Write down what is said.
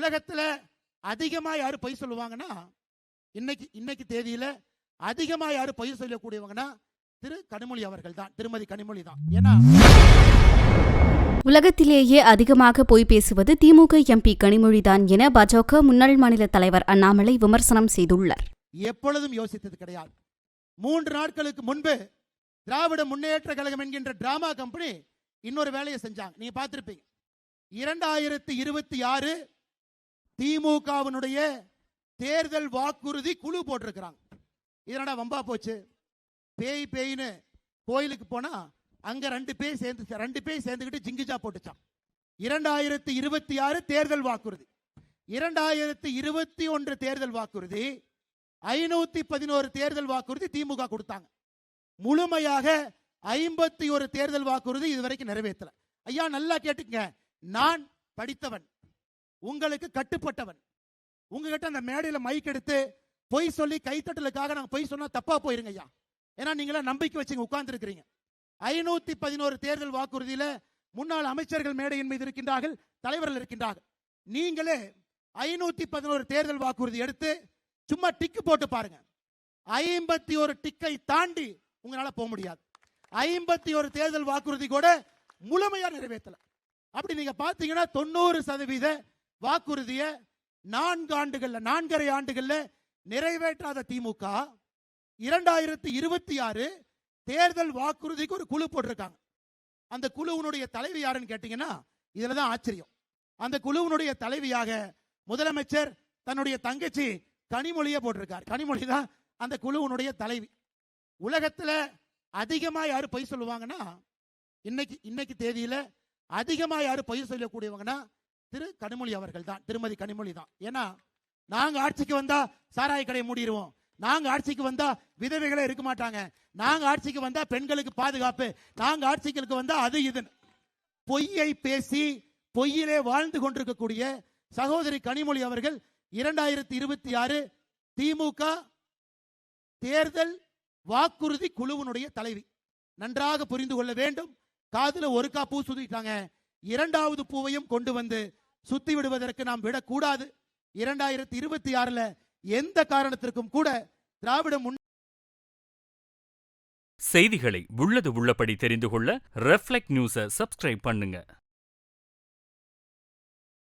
உலகத்துல அதிகமா யாரு பொய் சொல்லுவாங்கன்னா இன்னைக்கு இன்னைக்கு தேதியில அதிகமா யாரு பொய் சொல்லக்கூடியவங்கன்னா திரு கனிமொழி அவர்கள் தான் திருமதி கனிமொழி தான். ஏன்னா உலகத்திலேயே அதிகமாக பொய் பேசுவது திமுக எம்பி கனிமொழிதான் என பாஜக முன்னாள் மாநில தலைவர் அண்ணாமலை விமர்சனம் செய்துள்ளார். எப்பொழுதும் யோசித்தது கிடையாது. மூன்று நாட்களுக்கு முன்பு திராவிட முன்னேற்ற கழகம் என்கின்ற டிராமா கம்பெனி இன்னொரு வேலையை செஞ்சாங்க. நீங்க பார்த்திருப்பீங்க. இரண்டாயிரத்தி இருபத்தி ஆறு திமுகவினுடைய தேர்தல் வாக்குறுதி குழு போட்டிருக்கிறாங்க. இதனடா வம்பா போச்சு? பேய் பேயின்னு கோயிலுக்கு போனா அங்க ரெண்டு பேய் சேர்ந்து ரெண்டு பேய் சேர்ந்துக்கிட்டு ஜிங்கிஜா போட்டுச்சான் இரண்டாயிரத்தி இருபத்தி ஆறு தேர்தல் வாக்குறுதி. இரண்டாயிரத்தி இருபத்தி ஒன்று தேர்தல் வாக்குறுதி ஐநூத்தி பதினோரு தேர்தல் வாக்குறுதி திமுக கொடுத்தாங்க. முழுமையாக ஐம்பத்தி ஒரு தேர்தல் வாக்குறுதி இதுவரைக்கும் நிறைவேற்றல. ஐயா நல்லா கேட்டுக்கங்க. நான் படித்தவன். உங்களுக்கு கட்டுப்பட்டவன். உங்ககிட்ட அந்த மேடையில மைக் எடுத்து பொய் சொல்லி கைத்தட்டலுக்காக நாங்க பொய் சொன்னா தப்பா போயிருங்க ஐயா ஏன்னா நீங்களா நம்பிக்கை வச்சுங்க உட்கார்ந்து இருக்கிறீங்க ஐநூத்தி பதினோரு தேர்தல் வாக்குறுதியில முன்னாள் அமைச்சர்கள் மேடையின் மீது இருக்கின்றார்கள் தலைவர்கள் இருக்கின்றார்கள். நீங்களே ஐநூத்தி பதினோரு தேர்தல் வாக்குறுதி எடுத்து சும்மா டிக்கு போட்டு பாருங்க. ஐம்பத்தி ஒரு டிக்கை தாண்டி உங்களால போக முடியாது. ஐம்பத்தி ஒரு தேர்தல் வாக்குறுதி கூட முழுமையா நிறைவேற்றல. அப்படி நீங்க பாத்தீங்கன்னா தொண்ணூறு சதவீத வாக்குறுதிய நான்கு ஆண்டுகள்ல நான்கரை ஆண்டுகள்ல நிறைவேற்றாத திமுக. இரண்டாயிரத்தி இருபத்தி ஆறு தேர்தல் வாக்குறுதிக்கு ஒரு குழு போட்டிருக்காங்க. அந்த குழுவினுடைய தலைவி யாருன்னு கேட்டீங்கன்னா இதுலதான் ஆச்சரியம். அந்த குழுவினுடைய தலைவியாக முதலமைச்சர் தன்னுடைய தங்கச்சி கனிமொழியை போட்டிருக்கார். கனிமொழி தான் அந்த குழுவினுடைய தலைவி. உலகத்துல அதிகமா யாரு பொய் சொல்லுவாங்கன்னா இன்னைக்கு இன்னைக்கு தேதியில அதிகமா யாரு பொய் சொல்லக்கூடியவங்கன்னா திரு கனிமொழி அவர்கள் தான் திருமதி கனிமொழி தான். ஏன்னா நாங்க ஆட்சிக்கு வந்தா சாராய கடையை மூடிடுவோம் நாங்க ஆட்சிக்கு வந்தா விதவைகளே இருக்க மாட்டாங்க. நாங்க ஆட்சிக்கு வந்தா பெண்களுக்கு பாதுகாப்பு. நாங்க ஆட்சிக்கு வந்தா அது இது. பொய்யை பேசி பொய்யிலே வாழ்ந்து கொண்டிருக்கக்கூடிய சகோதரி கனிமொழி அவர்கள் இரண்டாயிரத்தி இருபத்தி ஆறு திமுக தேர்தல் வாக்குறுதி குழுவினுடைய தலைவி. நன்றாக புரிந்து கொள்ள வேண்டும். காதுல ஒரு கா பூ சுதிட்டாங்க இரண்டாவது பூவையும் கொண்டு வந்து சுத்தி விடுவதற்கு நாம் விடக்கூடாது. இரண்டாயிரத்தி இருபத்தி ஆறுல எந்த காரணத்திற்கும் கூட திராவிட முன் செய்திகளை உள்ளது உள்ளபடி தெரிந்து கொள்ள ரெஃப்ளெக்ட் நியூஸை சப்ஸ்கிரைப் பண்ணுங்க.